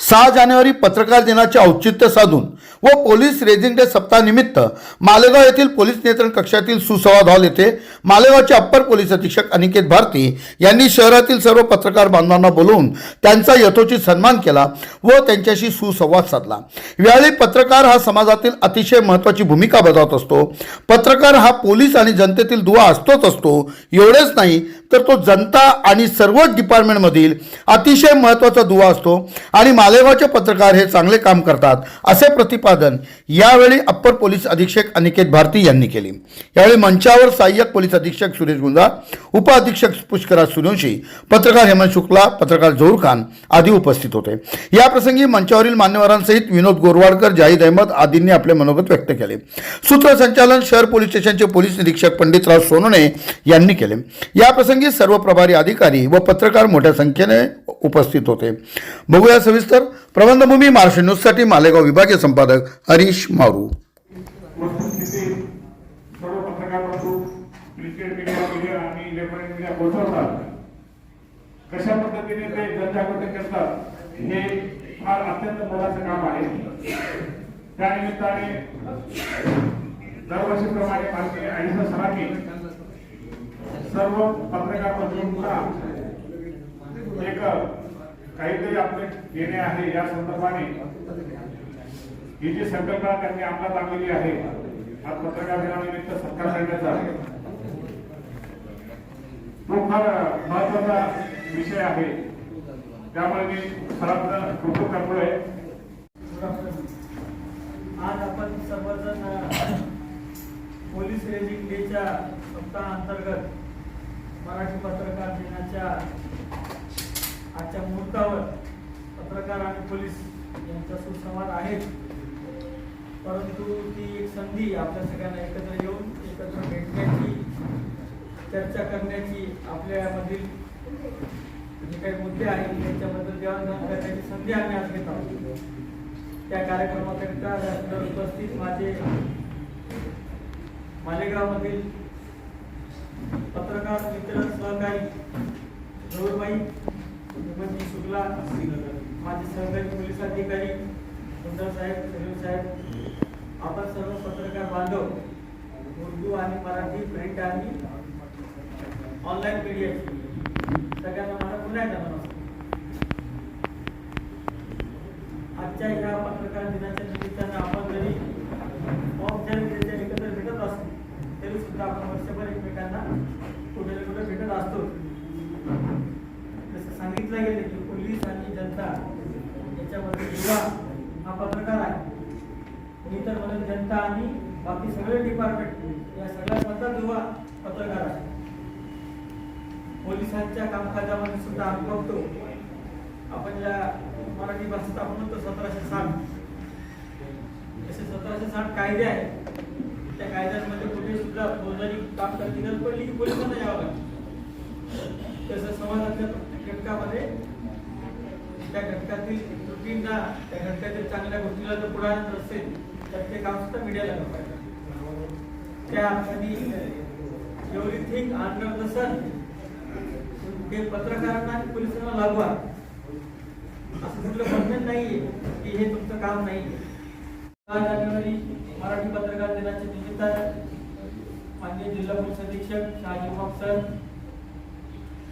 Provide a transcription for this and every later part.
सहा जानेवारी पत्रकार दिनाचे औचित्य साधून व पोलीस रेझिंग डे सप्ताहानिमित्त मालेगाव येथील पोलीस नियंत्रण कक्षातील सुसंवाद हॉल येथे मालेगावचे अप्पर पोलीस अधीक्षक अनिकेत भारती यांनी शहरातील सर्व पत्रकार बांधवांना बोलवून त्यांचा यथोचित सन्मान केला व त्यांच्याशी सुसंवाद साधला. यावेळी पत्रकार हा समाजातील अतिशय महत्त्वाची भूमिका बजावत असतो. पत्रकार हा पोलीस आणि जनतेतील दुवा असतोच असतो. एवढेच नाही तर तो जनता आणि सर्वच डिपार्टमेंटमधील अतिशय महत्त्वाचा दुवा असतो आणि मालेगावचे पत्रकार हे चांगले काम करतात असे प्रतिपादन प्रतिपादन यावेळी अप्पर पोलीस अधीक्षक अनिकेत भारती यांनी केले. यावेळी मंचावर सहाय्यक पोलीस अधीक्षक सुरेश गुंजा उपअधीक्षक पुष्कराज सूर्यवंशी पत्रकार हेमंत शुक्ला पत्रकार जहूर खान आदी उपस्थित होते. याप्रसंगी मंचावरील मान्यवरांसहित विनोद गोरवाडकर जाहीद अहमद आदींनी आपले मनोगत व्यक्त केले. सूत्रसंचालन शहर पोलीस स्टेशनचे पोलीस निरीक्षक पंडितराव सोनोने यांनी केले. याप्रसंगी सर्व प्रभारी अधिकारी व पत्रकार मोठ्या संख्येने उपस्थित होते. बघूया सविस्तर प्रबंधभूमी महाराष्ट्र न्यूजसाठी मालेगाव विभागीय संपादक हरीश मारू. पोहोचवतात कशा पद्धतीने ते जनजागृती करतात हे फार अत्यंत मोलाचं काम आहे त्या निमित्ताने दरवर्षीप्रमाणे माननीय आयुष्य सरांनी सर्व पत्रकार बंधूंना एक काहीतरी आपले देणे आहे या संदर्भाने. ही जी संकल्पना त्यांनी अंमलात आणलेली आहे आज पत्रकार दिनानिमित्त सत्कार करण्याचा तो फार महत्त्वाचा विषय आहे. त्यामुळे मी सरांचं कौतुक करतोय. आज आपण सर्वजण पोलीस रेजिंग डेच्या सप्ताहांतर्गत मराठी पत्रकार दिनाच्या आजच्या मुहूर्तावर पत्रकार आणि पोलीस यांचा सुसंवाद आहे परंतु ती एक संधी आपल्या सगळ्यांना एकत्र येऊन एकत्र भेटण्याची चर्चा करण्याची आपल्यामधील जे काही मुद्दे आहेत त्यांच्याबद्दल देवाणघेवाण करण्याची संधी आम्ही आज घेत आहोत. त्या कार्यक्रमाकरिता उपस्थित माझे मालेगावमधील पत्रकार मित्र सहकारी गौरबाई हेमंतजी शुक्ला माझे सहकारी पोलीस अधिकारी सुंदर साहेब सलीम साहेब आपण सर्व पत्रकार बांधव उर्दू आणि मराठी प्रिंट आणि ऑनलाईन मीडियाची सगळ्यांना मला पुन्हा एकदा नमस्कार. आजच्या ह्या पत्रकार दिनाच्या निमित्तानं आपण जरी ऑफ एकत्र भेटत असतो तरी सुद्धा आपण वर्षभर एकमेकांना कुठे कुठे भेटत असतो जसं सांगितलं गेलं की पोलीस आणि जनता याच्यामध्ये युवा हा पत्रकार आहे. मी तर म्हणून जनता आणि बाकी सगळे डिपार्टमेंट या सगळ्यांमधला युवा पत्रकार आहे पोलिसांच्या कामकाजामध्ये सुद्धा आम्ही बघतो. आपण ज्या मराठी भाषेत आपण म्हणतो सतराशे साठ. जसे सतराशे साठ कायदे आहेत. त्या कायद्यांमध्ये कुठे सुद्धा फौजदारी काम करती गरज पडली की पोलिसांना यावं लागतं. तसं समाजातल्या प्रत्येक घटकामध्ये त्या घटकातील त्रुटींना त्या घटकातील चांगल्या गोष्टीला जर पुढारत असेल तर ते काम सुद्धा मीडियाला करता त्या अर्थाने एव्हरीथिंग अंडर द सन हे पत्रकारांना आणि पोलिसांना लागवा. असं कुठलं म्हणणं नाहीये की हे तुमचं काम नाही दहा जानेवारी मराठी पत्रकार दिनाच्या निमित्तानं माननीय जिल्हा पोलीस अधीक्षक शहाजी बाब सर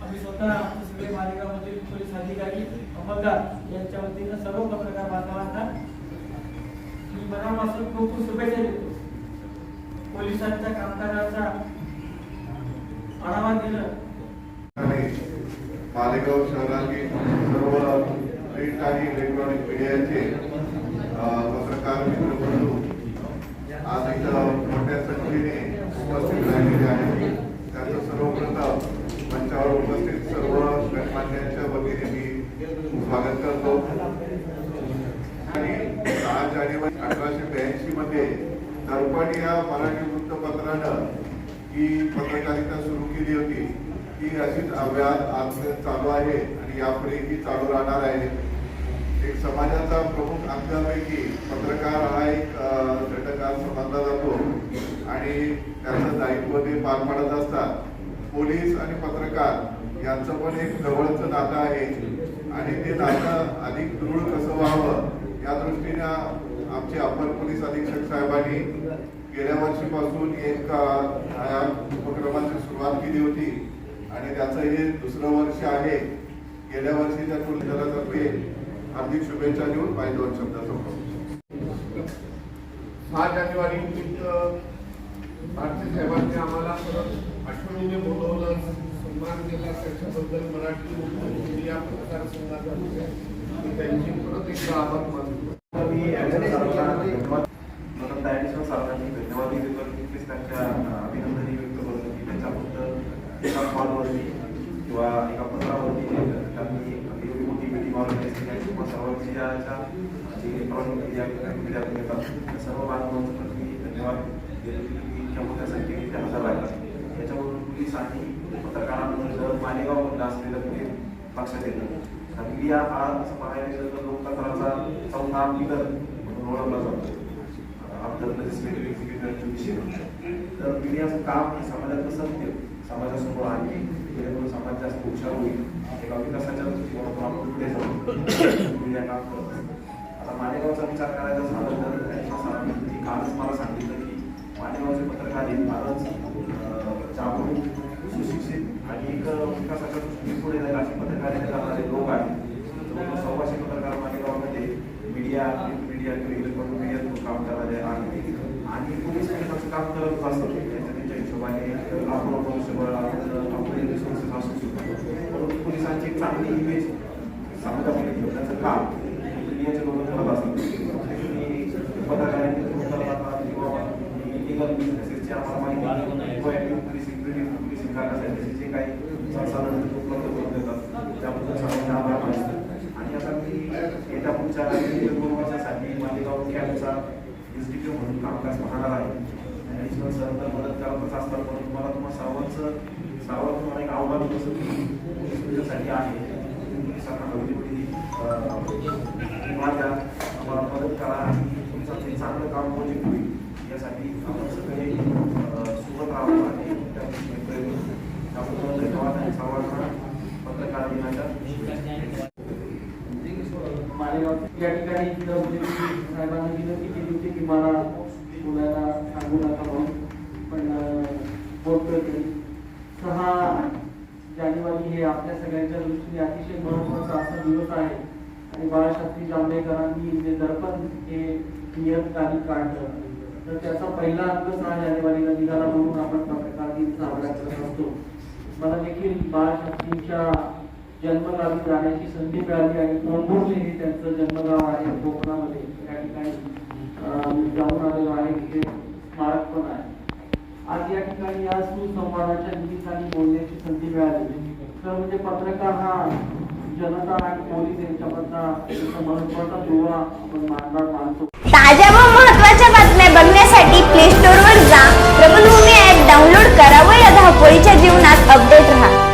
आम्ही स्वतः आमचे सगळे मालेगावमधील पोलीस अधिकारी अंमलदार यांच्या वतीनं सर्व पत्रकार बांधवांना मी मनापासून खूप खूप शुभेच्छा देतो. पोलिसांच्या कामकाजाचा आढावा घेणं. मालेगाव शहरातील सर्व प्रिंट आणि इलेक्ट्रॉनिक मीडियाचे पत्रकार मित्र बंधू आज इथं मोठ्या संख्येने उपस्थित राहिलेले आहेत. त्याचं सर्वप्रथम मंचावर उपस्थित सर्व गणमान्यांच्या वतीने मी स्वागत करतो. आणि सहा जानेवारी अठराशे ब्याऐंशी मध्ये दर्पण या मराठी वृत्तपत्रानं ही पत्रकारिता सुरू केली होती. ही अशीच अव्याध आज चालू आहे आणि यापुढेही चालू राहणार आहे. एक समाजाचा प्रमुख अंगापैकी पत्रकार हा एक घटक आज समजला जातो आणि त्याचं दायित्व ते पार पाडत असतात. पोलीस आणि पत्रकार यांचं पण एक जवळचं नातं आहे. आणि ते नातं अधिक दृढ कसं व्हावं या दृष्टीने आमचे अपर पोलीस अधीक्षक साहेबांनी गेल्या वर्षीपासून एक अ, ह्या उपक्रमाची सुरुवात केली होती. आणि त्याचं हे दुसरं वर्ष आहे. गेल्या वर्षीच्या तुलनेतर्फे हार्दिक शुभेच्छा देऊन पाहिजे दोन शब्द सहा जानेवारी भारतीय साहेबांनी आम्हाला परत आठवणीने बोलवलं सन्मान केला त्याच्याबद्दल मराठी मीडिया पत्रकार मी त्यांची परत एकदा आभार मानतो. मी ॲडिशनल ॲडिशनल मी धन्यवाद तितकेच त्यांच्या अभिनंदनही व्यक्त करतो की त्यांच्या फक्त एका कॉलवरती किंवा एका पत्रावरती त्यांनी एवढी मोठी मिटिंग ऑर्गनाईज केली किंवा जे इलेक्ट्रॉनिक मीडिया येतात त्या सर्व बांधवांचं मी धन्यवाद देतो की मोठ्या संख्येने ते हजर राहिला याच्यावरून पोलिसांनी जर मालेगाव मधलं असलेलं ते लक्षात येतं मीडिया हा असं पाहायला गेलं तर लोकतंत्राचा चौथा पिलर म्हणून ओळखला जातो. आफ्टर लेजिस्लेटिव्ह एक्झिक्युटिव्ह ज्युडिशियल तर मीडियाचं काम हे समाजाचं सत्य समाजासमोर आणणे जेणेकरून समाज जास्त हुशार होईल. एका विकासाच्या दृष्टीकोनातून आपण पुढे जाऊ? मीडिया काम करत आता मालेगावचा विचार करायचा झाला तर त्यांच्या सरांनी कालच मला सांगितलं की मालेगावचे पत्रकार हे फारच अं, जागरूक सुशिक्षित आणि एक विकासाच्या दृष्टीने पुढे जाईल अशी पत्रकारिता करणारे लोक आहेत जवळपास सव्वाशे पत्रकार मालेगावमध्ये मीडिया मीडिया किंवा इलेक्ट्रॉनिक मीडियातून काम करणारे आहेत आणि पोलीस त्यांचं काम करत असतात त्यांच्या त्यांच्या हिशोबाने आपण मनुष्यबळ आपले रिसोर्सेस असू शकतो. परंतु पोलिसांची चांगली इमेज समाजामध्ये ठेवण्याचं काम मीडियाचे लोक करत असतात पत्रकारांनी तुम्ही करत असतात किंवा इलिगल बिझनेसेसची आम्हाला माहिती प्रोएक्टिव्ह पोलिसिंग करण्यासाठी जे काही संसाधन उपलब्ध करून देतात त्याबद्दल सर्वांचे आभार मानतो. आणि आता मी येत्या पुढच्या दोन वर्षासाठी मालेगाव कॅम्पचा एसडीपीओ म्हणून कामकाज पाहणार आहे. ॲडिशनल सर तर मदत करतच असतात परंतु मला तुम्हाला सर्वांचं सर्वात तुम्हाला एक आव्हान कसं की पोलीस तुमच्यासाठी आहे. तुम्ही पोलिसांना हवी तेवढी किंवा आम्हाला मदत करा. आणि तुमचं ते चांगलं काम होईल. यासाठी आपण सगळे अं, सोबत राहावं आणि त्या त्याबद्दल धन्यवाद आणि सर्वांना पत्रकार दिनाच्या मालेगाव या ठिकाणी जिल्हा पोलीस साहेबांनी विनंती केली होती की मला बोलायला सहा जानेवारी हे आपल्या सगळ्यांच्या दृष्टीने अतिशय महत्त्वाचा असा दिवस आहे. आणि बाळाशास्त्री जांभेकरांनी जे दर्पण हे नियतकालिक काढलं. तर त्याचा पहिला अंक सहा जानेवारीला निघाला म्हणून आपण पत्रकार दिन साजरा करत असतो. मला देखील बाळाशास्त्रींच्या जन्मगावी जाण्याची संधी मिळाली आणि कोंभुर्ले हे त्यांचं जन्मगाव आहे कोकणामध्ये? या ठिकाणी जाऊन आलेलो आहे. तिथे स्मारक पण आहे. आज या ठिकाणी या सुसंवादाच्या निमित्ताने बोलण्याची संधी मिळाली. तर म्हणजे पत्रकार हा जनता आणि पोलीस यांच्यामधला महत्त्वाचा दुवा आपण मानणार मानतो. ताज्या व महत्त्वाच्या बातम्या बघण्यासाठी प्ले स्टोर वर जा. प्रबलभूमी ऍप डाउनलोड करा व या धावपळीच्या जीवनात अपडेट राहा.